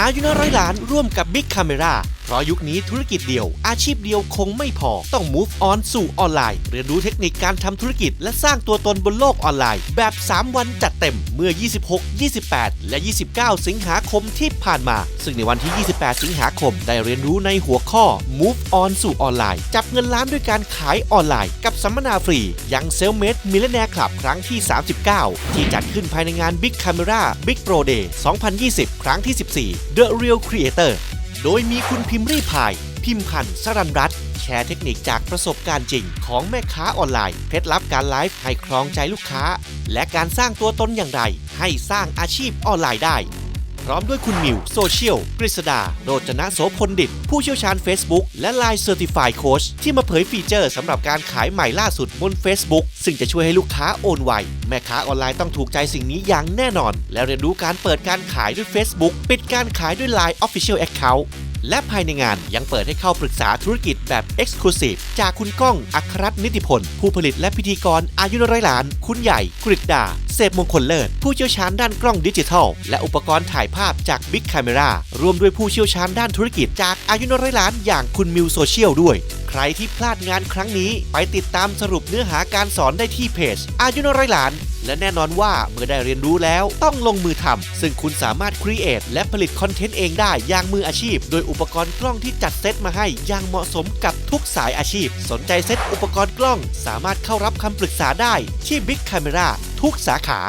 อายุนร้อยล้านร่วมกับ Big Camera เพราะยุคนี้ธุรกิจเดียว อาชีพเดียวคงไม่พอ ต้อง move on สู่ออนไลน์ เรียนรู้เทคนิคการทำธุรกิจ และสร้างตัวตนบนโลกออนไลน์ แบบ 3 วันจัดเต็มเมื่อ 26 28 และ 29 สิงหาคมที่ผ่านมา ซึ่งในวันที่ 28 สิงหาคมได้เรียนรู้ในหัวข้อ move on สู่ออนไลน์ จับเงินล้านด้วยการขายออนไลน์ กับสัมมนาฟรียังเซลเมดมิลเลนแนร์คลับครั้งที่ 39 ที่จัดขึ้นภายในงาน Big Camera Big Pro Day 2020 ครั้งที่ 14 The Real Creator โดยมีคุณพิมพ์รีพาย พิมพ์พันธ์สรันรัตน์แชร์เทคนิคจากประสบการณ์จริง ของแม่ค้าออนไลน์ เคล็ดลับการไลฟ์ให้ครองใจลูกค้า และการสร้างตัวตนอย่างไร ให้สร้างอาชีพออนไลน์ได้ พร้อมด้วยคุณมิวโซเชียลกฤษดาโรจนะโสพลดิต ผู้เชี่ยวชาญ Facebook และ Line Certified Coach ที่มาเผยฟีเจอร์สำหรับการขายใหม่ล่าสุดบน Facebook ซึ่งจะช่วยให้ลูกค้าโอนไว แม่ค้าออนไลน์ต้องถูกใจสิ่งนี้อย่างแน่นอน และเรียนรู้การเปิดการขายด้วย Facebook ปิดการขายด้วย Line Official Account และภายในงานยังเปิดให้เข้าปรึกษาธุรกิจแบบ Exclusive จากคุณก้องอัครรัตน์นิติพล ผู้ผลิตและพิธีกรอายุนร้อยล้าน คุณใหญ่กริดดา เสพมงคลเลิศ ผู้เชี่ยวชาญด้านกล้องดิจิทัล และอุปกรณ์ถ่ายภาพจาก Big Camera รวมด้วยผู้เชี่ยวชาญด้านธุรกิจจากอายุนร้อยล้าน อย่างคุณมิวโซเชียลด้วยใครที่พลาดงานครั้งนี้ ไปติดตามสรุปเนื้อหาการสอนได้ที่เพจอายุนร้อยล้าน และแน่นอนว่าเมื่อได้เรียนรู้แล้วต้องลงมือทำซึ่งคุณสามารถครีเอทและผลิตคอนเทนต์เองได้อย่างมืออาชีพ โดยอุปกรณ์กล้องที่จัดเซตมาให้อย่างเหมาะสมกับทุกสายอาชีพ สนใจเซตอุปกรณ์กล้อง สามารถเข้ารับคำปรึกษาได้ที่ Big Camera ทุกสาขา